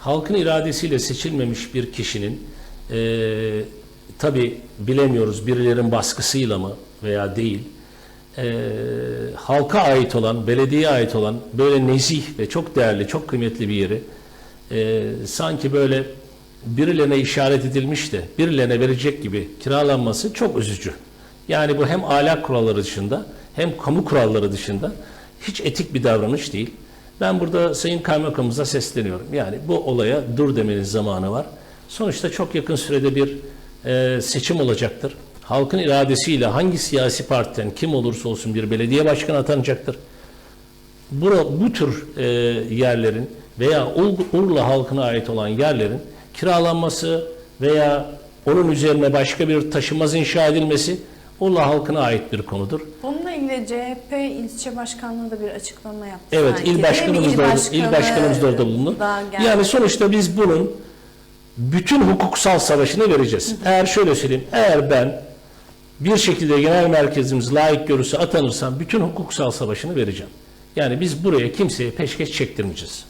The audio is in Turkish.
halkın iradesiyle seçilmemiş bir kişinin e, tabi bilemiyoruz birilerin baskısıyla mı veya değil e, halka ait olan, belediyeye ait olan böyle nezih ve çok değerli, çok kıymetli bir yeri e, sanki böyle birilerine işaret edilmiş de birilerine verecek gibi kiralanması çok üzücü. Yani bu hem ahlak kuralları dışında hem kamu kuralları dışında hiç etik bir davranış değil. Ben burada Sayın Kaymakamımıza sesleniyorum. Yani bu olaya dur demenin zamanı var. Sonuçta çok yakın sürede bir e, seçim olacaktır. Halkın iradesiyle hangi siyasi partiden kim olursa olsun bir belediye başkanı atanacaktır. Bu, bu tür e, yerlerin veya Ur- Urla halkına ait olan yerlerin kiralanması veya onun üzerine başka bir taşımaz inşa edilmesi Urla halkına ait bir konudur. Bununla ilgili CHP ilçe başkanlığı da bir açıklama yaptı. Evet, sanki. il başkanımız da orada, il başkanı başkanımız da orada bulundu. Yani sonuçta biz bunun bütün hukuksal savaşını vereceğiz. Eğer şöyle söyleyeyim, eğer ben bir şekilde genel merkezimiz layık görürse atanırsam bütün hukuksal savaşını vereceğim. Yani biz buraya kimseye peşkeş çektirmeyeceğiz.